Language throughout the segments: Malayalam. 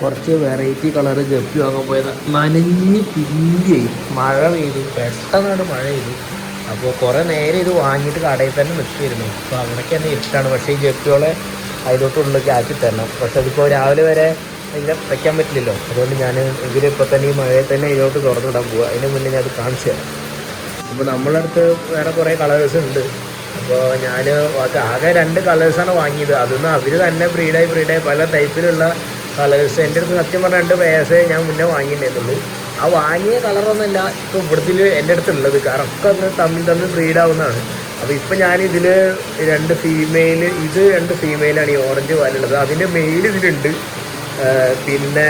കുറച്ച് വെറൈറ്റി കളർ ജപ്പി വാങ്ങാൻ പോയത്. നനഞ്ഞ് പിന്തിയായി മഴ പെയ്തു. പെട്ടെന്നാണ് മഴ പെയ്തു. അപ്പോൾ കുറേ നേരം ഇത് വാങ്ങിയിട്ട് കടയിൽ തന്നെ നിൽക്കുമായിരുന്നു അപ്പോൾ അവിടേക്ക് തന്നെ ഇഷ്ടമാണ് പക്ഷേ ഈ ജപ്പികളെ അതിലോട്ട് ഉള്ളിലേക്ക് ആക്കി തരണം. പക്ഷേ അതിപ്പോൾ രാവിലെ വരെ ഇതിനെ വയ്ക്കാൻ പറ്റില്ലല്ലോ. അതുകൊണ്ട് ഞാൻ ഇവരിപ്പോൾ തന്നെ ഈ മഴയെ തന്നെ ഇതിലോട്ട് തുറന്നിടാൻ പോവുക അതിന് മുന്നേ ഞാൻ അത് കാണിച്ചു തരാം. അപ്പോൾ നമ്മളെ അടുത്ത് വേറെ കുറേ കളേഴ്സ് ഉണ്ട്. അപ്പോൾ ഞാൻ ആകെ രണ്ട് കളേഴ്സാണ് വാങ്ങിയത്. അതൊന്നും അവർ തന്നെ ബ്രീഡായി ബ്രീഡായി പല ടൈപ്പിലുള്ള കളേഴ്സ് എന്റെ അടുത്ത് സത്യം പറഞ്ഞ രണ്ട് പേഴ്സേ ഞാൻ മുന്നേ വാങ്ങിയിട്ടുള്ളൂ ആ വാങ്ങിയ കളറൊന്നുമല്ല ഇപ്പോൾ ഇവിടുത്തിൽ എന്റെ അടുത്തുള്ളത്. ഒക്കെ ഒന്ന് തമ്മിൽ തമ്മിൽ ബ്രീഡാവുന്നതാണ് അപ്പോൾ ഇപ്പം ഞാനിതിൽ രണ്ട് ഫീമെയിൽ ഇത് രണ്ട് ഫീമെയിലാണ് ഈ ഓറഞ്ച് പാലുള്ളത് അതിന്റെ മെയിൽ ഇതിലുണ്ട്. പിന്നെ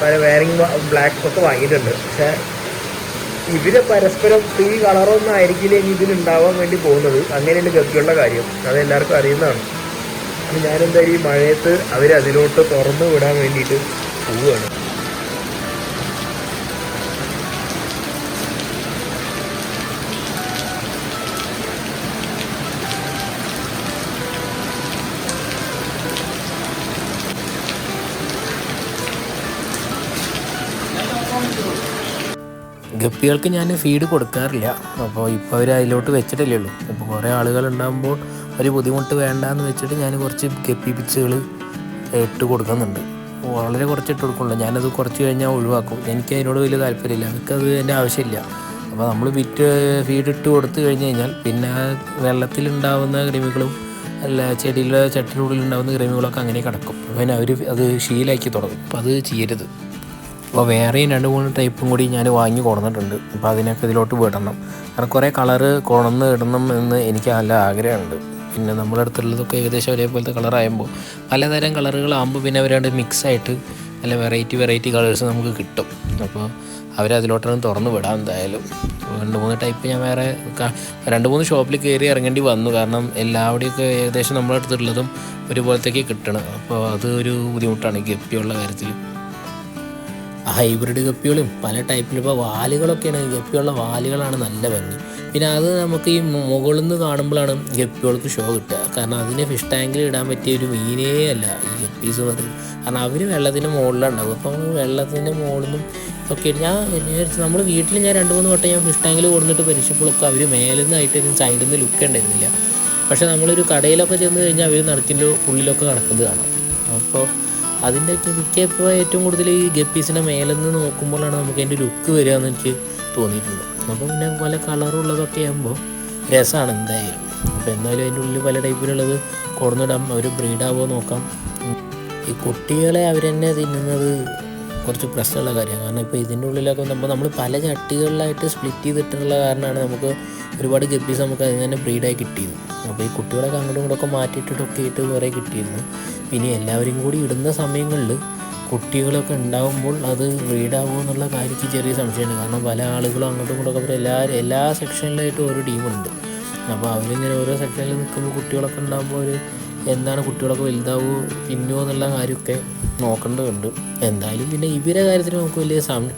പല വേറിങ് ബ്ലാക്ക് ഒക്കെ വാങ്ങിയിട്ടുണ്ട്. പക്ഷേ ഇവർ പരസ്പരം ഈ കളറൊന്നും ആയിരിക്കില്ല ഇനി ഇതിലുണ്ടാവാൻ വേണ്ടി പോകുന്നത്. അങ്ങനെയാണ് ഗപ്പിയുള്ള കാര്യം. അത് എല്ലാവർക്കും അറിയുന്നതാണ്. അപ്പോൾ ഞാനെന്തായാലും ഈ മഴയത്ത് അവർ അതിലോട്ട് തുറന്നു വിടാൻ വേണ്ടിയിട്ട് പോവുകയാണ്. ഗപ്പികൾക്ക് ഞാൻ ഫീഡ് കൊടുക്കാറില്ല. അപ്പോൾ ഇപ്പോൾ അവർ അതിലോട്ട് വെച്ചിട്ടില്ലേ ഉള്ളൂ. അപ്പോൾ കുറേ ആളുകൾ ഉണ്ടാകുമ്പോൾ ഒരു ബുദ്ധിമുട്ട് വേണ്ടാന്ന് വെച്ചിട്ട് ഞാൻ കുറച്ച് കെപ്പി പിച്ചുകൾ ഇട്ട് കൊടുക്കുന്നുണ്ട്. വളരെ കുറച്ച് ഇട്ട് കൊടുക്കുള്ളൂ ഞാനത് കുറച്ച് കഴിഞ്ഞാൽ ഒഴിവാക്കും. എനിക്ക് അതിനോട് വലിയ താല്പര്യമില്ല. അത് എന്റെ ആവശ്യമില്ല. അപ്പോൾ നമ്മൾ വിറ്റ് ഫീഡ് ഇട്ട് കൊടുത്തു കഴിഞ്ഞ് കഴിഞ്ഞാൽ പിന്നെ വെള്ളത്തിലുണ്ടാവുന്ന കൃമികളും അല്ല ചെടിയിലെ ചട്ടിനുള്ളിൽ ഉണ്ടാകുന്ന കൃമികളൊക്കെ അങ്ങനെ കിടക്കും. പിന്നെ അവർ അത് ശീലാക്കി തുടങ്ങും. അപ്പോൾ അത് ചെയ്യരുത്. അപ്പോൾ വേറെയും രണ്ട് മൂന്ന് ടൈപ്പും കൂടി ഞാൻ വാങ്ങി കൊണ്ടുവന്നിട്ടുണ്ട് അപ്പോൾ അതിനൊക്കെ ഇതിലോട്ട് വിടണം. കാരണം കുറേ കളറ് കൊണന്ന് ഇടണം എന്ന് എനിക്ക് നല്ല ആഗ്രഹമുണ്ട്. പിന്നെ നമ്മുടെ അടുത്തുള്ളതൊക്കെ ഏകദേശം ഒരേപോലത്തെ കളറാകുമ്പോൾ പലതരം കളറുകളാകുമ്പോൾ പിന്നെ അവരാണ്ട് മിക്സായിട്ട് നല്ല വെറൈറ്റി വെറൈറ്റി കളേഴ്സ് നമുക്ക് കിട്ടും. അപ്പോൾ അവരതിലോട്ടാണ് തുറന്ന് വിടാം എന്തായാലും. രണ്ട് മൂന്ന് ടൈപ്പ് ഞാൻ വേറെ രണ്ട് മൂന്ന് ഷോപ്പിൽ കയറി ഇറങ്ങേണ്ടി വന്നു. കാരണം എല്ലാവിടെയൊക്കെ ഏകദേശം നമ്മുടെ അടുത്തുള്ളതും ഒരുപോലത്തേക്ക് കിട്ടണം. അപ്പോൾ അത് ഒരു ബുദ്ധിമുട്ടാണ് ഗപ്പിയുള്ള കാര്യത്തിൽ ഹൈബ്രിഡ് ഗപ്പികളും പല ടൈപ്പിലും ഇപ്പോൾ വാലുകളൊക്കെയാണ്. ഗപ്പിയുള്ള വാലുകളാണ് നല്ല ഭംഗി. പിന്നെ അത് നമുക്ക് ഈ മുകളിൽ നിന്ന് കാണുമ്പോഴാണ് ഗപ്പികൾക്ക് ഷോ കിട്ടുക. കാരണം അതിനെ ഫിഷ് ടാങ്കിൽ ഇടാൻ പറ്റിയ ഒരു മീനേ അല്ല ഈ ഗപ്പീസ് എന്ന് കാരണം അവർ വെള്ളത്തിന്റെ മുകളിലുണ്ടാവും അപ്പോൾ നമ്മൾ വെള്ളത്തിന്റെ നിന്നും ഒക്കെ ഞാൻ നമ്മൾ വീട്ടിൽ ഞാൻ രണ്ട് മൂന്ന് വട്ടം ഞാൻ ഫിഷ് ടാങ്കിൽ കൊടുത്തിട്ട് പരിശുമ്പോഴൊക്കെ അവർ മേലിൽ നിന്നായിട്ട് സൈഡിൽ നിന്ന് ലുക്ക് ഉണ്ടായിരുന്നില്ല. പക്ഷേ നമ്മളൊരു കടയിലൊക്കെ ചെന്ന് കഴിഞ്ഞാൽ അവർ നടക്കിന്റെ ഉള്ളിലൊക്കെ നടക്കുന്നത് കാണാം. അപ്പോൾ അതിന്റെ മിക്ക ഇപ്പോൾ ഏറ്റവും കൂടുതൽ ഈ ഗപ്പീസിന്റെ മേലെ നിന്ന് നോക്കുമ്പോഴാണ് നമുക്ക് അതിന്റെ ലുക്ക് വരിക എന്ന് എനിക്ക് തോന്നിയിട്ടുണ്ട് അപ്പോൾ പിന്നെ പല കളറുള്ളതൊക്കെ ആകുമ്പോൾ രസമാണ് എന്തായാലും. അപ്പോൾ എന്തായാലും അതിന്റെ ഉള്ളിൽ പല ടൈപ്പിലുള്ളത് കൊടുന്നിടാം അവർ ബ്രീഡാവോ നോക്കാം. ഈ കുട്ടികളെ അവർ തന്നെ തിന്നുന്നത് കുറച്ച് പ്രശ്നമുള്ള കാര്യമാണ്. കാരണം ഇപ്പോൾ ഇതിന്റെ ഉള്ളിലൊക്കെ നമ്മൾ നമ്മൾ പല ചട്ടികളിലായിട്ട് സ്പ്ലിറ്റ് ചെയ്തിട്ടുള്ള കാരണമാണ് നമുക്ക് ഒരുപാട് ഗപ്പീസ് നമുക്ക് അതിൽ തന്നെ ബ്രീഡായി കിട്ടിയത്. അപ്പോൾ ഈ കുട്ടികളൊക്കെ അങ്ങോട്ടും ഇങ്ങോട്ടൊക്കെ മാറ്റിയിട്ടൊക്കെ ആയിട്ട് കുറേ കിട്ടിയിരുന്നു. പിന്നെ എല്ലാവരും കൂടി ഇടുന്ന സമയങ്ങളിൽ കുട്ടികളൊക്കെ ഉണ്ടാകുമ്പോൾ അത് റീഡാകുമോ എന്നുള്ള കാര്യത്തിൽ ചെറിയ സംശയമുണ്ട്. കാരണം പല ആളുകളും അങ്ങോട്ടും ഇങ്ങോട്ടൊക്കെ അവർ എല്ലാ എല്ലാ സെക്ഷനിലായിട്ടും ഓരോ ടീമുണ്ട് അപ്പോൾ അവരിങ്ങനെ ഓരോ സെക്ഷനിൽ നിൽക്കുമ്പോൾ കുട്ടികളൊക്കെ ഉണ്ടാകുമ്പോൾ ഒരു എന്താണ് കുട്ടികളൊക്കെ വലുതാവോ പിന്നോ എന്നുള്ള കാര്യമൊക്കെ നോക്കേണ്ടതുണ്ട്. എന്തായാലും പിന്നെ ഇവരെ കാര്യത്തിൽ നമുക്ക് വലിയ സം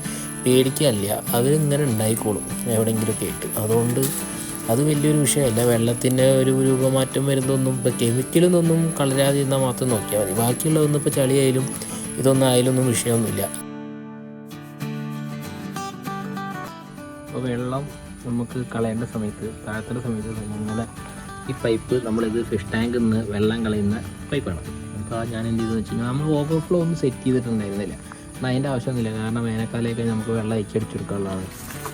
പേടിക്കാനില്ല അവരിങ്ങനെ ഉണ്ടായിക്കോളും എവിടെയെങ്കിലുമൊക്കെ ആയിട്ട്. അതുകൊണ്ട് അത് വലിയൊരു വിഷയമല്ല. വെള്ളത്തിന്റെ ഒരു രൂപമാറ്റം വരുന്നതൊന്നും ഇപ്പോൾ കെമിക്കലൊന്നും കളരാതിരുന്നാൽ മാത്രം നോക്കിയാൽ മതി. ബാക്കിയുള്ളതൊന്നും ഇപ്പോൾ ചളിയായാലും ഇതൊന്നും അതിലൊന്നും വിഷയമൊന്നുമില്ല വെള്ളം നമുക്ക് കളയേണ്ട സമയത്ത് താഴത്തിന്റെ സമയത്ത് നമ്മുടെ ഈ പൈപ്പ് നമ്മളിത് ഫിഷ് ടാങ്കിൽ നിന്ന് വെള്ളം കളയുന്ന പൈപ്പാണ് അപ്പോൾ ഞാൻ എന്ത് ചെയ്തെന്ന് വെച്ച് കഴിഞ്ഞാൽ നമ്മൾ ഓവർഫ്ലോ ഒന്നും സെറ്റ് ചെയ്തിട്ടുണ്ടായിരുന്നില്ല. എന്നാൽ അതിന്റെ ആവശ്യമൊന്നുമില്ല. കാരണം വേനൽക്കാലമൊക്കെ നമുക്ക് വെള്ളം അയച്ചടിച്ചെടുക്കാനുള്ളതാണ്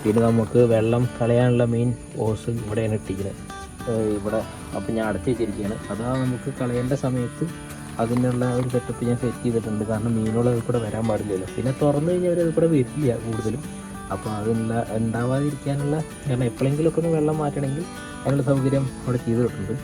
പിന്നെ നമുക്ക് വെള്ളം കളയാനുള്ള മെയിൻ ഓസ് ഇവിടെയാണ് ഇട്ടിരിക്കുന്നത്. ഇവിടെ. അപ്പോൾ ഞാൻ അടച്ചു വെച്ചിരിക്കുകയാണ്. അതാ നമുക്ക് കളയേണ്ട സമയത്ത് അതിനുള്ള ഒരു സെറ്റപ്പ് ഞാൻ സെറ്റ് ചെയ്തിട്ടുണ്ട്. കാരണം മീനുകൾ അതിൽ കൂടെ വരാൻ പാടില്ലല്ലോ. പിന്നെ തുറന്നു കഴിഞ്ഞാൽ അവർ അതിൽ കൂടെ വരില്ല കൂടുതലും. അപ്പോൾ അതിനുള്ള ഉണ്ടാവാതിരിക്കാനുള്ള കാരണം എപ്പോഴെങ്കിലുമൊക്കെ ഒന്ന് വെള്ളം മാറ്റണമെങ്കിൽ അതിനുള്ള സൗകര്യം അവിടെ ചെയ്തിട്ടുണ്ട്